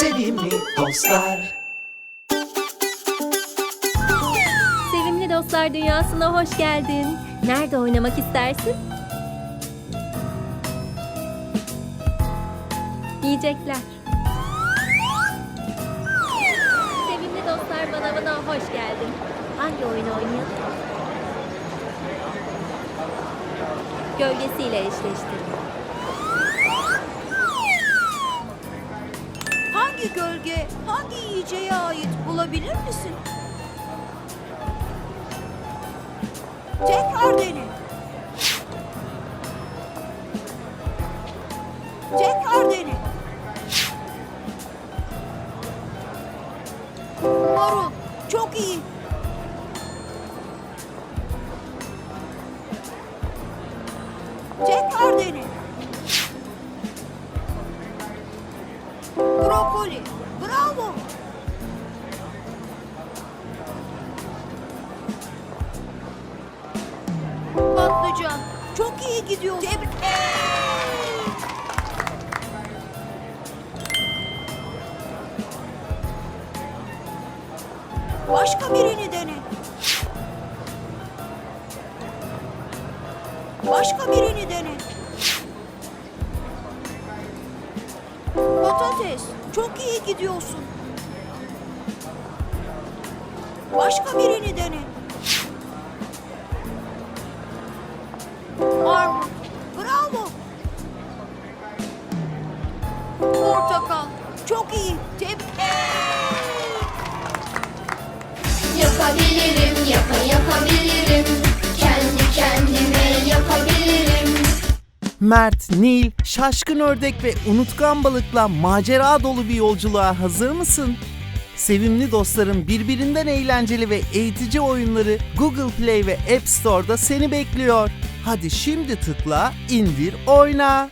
Sevimli dostlar Sevimli dostlar dünyasına hoş geldin. Nerede oynamak istersin? Yiyecekler. Sevimli dostlar manavına hoş geldin. Hangi oyunu oynayalım? Gölgesiyle eşleştirme. Hangi gölge, hangi yiyeceğe ait bulabilir misin? Tekrar dene. Tekrar dene. Marul, çok iyi. Tekrar dene. Brokoli, bravo. Patlıcan, çok iyi gidiyor. Tebrik. Başka birini dene. Başka birini dene. Patates, çok iyi gidiyorsun. Başka birini dene. Armut, bravo. Portakal, çok iyi. Tebrik. Yapabilirim, yapa yapabilirim. Mert, Nil, şaşkın ördek ve unutkan balıkla macera dolu bir yolculuğa hazır mısın? Sevimli dostların birbirinden eğlenceli ve eğitici oyunları Google Play ve App Store'da seni bekliyor. Hadi şimdi tıkla, indir, oyna.